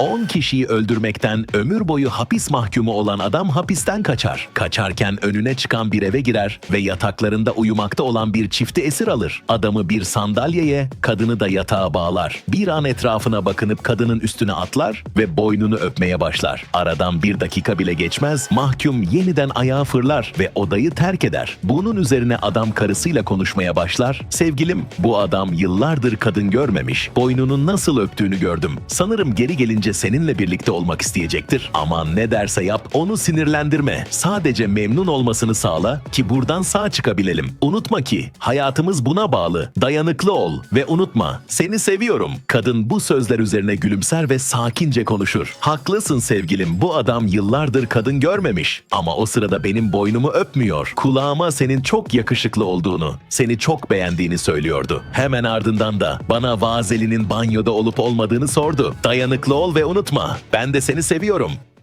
10 kişiyi öldürmekten ömür boyu hapis mahkumu olan adam hapisten kaçar. Kaçarken önüne çıkan bir eve girer ve yataklarında uyumakta olan bir çifti esir alır. Adamı bir sandalyeye, kadını da yatağa bağlar. Bir an etrafına bakınıp kadının üstüne atlar ve boynunu öpmeye başlar. Aradan bir dakika bile geçmez, mahkum yeniden ayağa fırlar ve odayı terk eder. Bunun üzerine adam karısıyla konuşmaya başlar. Sevgilim, bu adam yıllardır kadın görmemiş. Boynunu nasıl öptüğünü gördüm. Sanırım geri gelince seninle birlikte olmak isteyecektir. Ama ne derse yap onu sinirlendirme. Sadece memnun olmasını sağla ki buradan sağ çıkabilelim. Unutma ki hayatımız buna bağlı. Dayanıklı ol ve unutma seni seviyorum. Kadın bu sözler üzerine gülümser ve sakince konuşur. Haklısın sevgilim bu adam yıllardır kadın görmemiş. Ama o sırada benim boynumu öpmüyor. Kulağıma senin çok yakışıklı olduğunu, seni çok beğendiğini söylüyordu. Hemen ardından da bana Vazeli'nin banyoda olup olmadığını sordu. Dayanıklı ol ve unutma. Ben de seni seviyorum.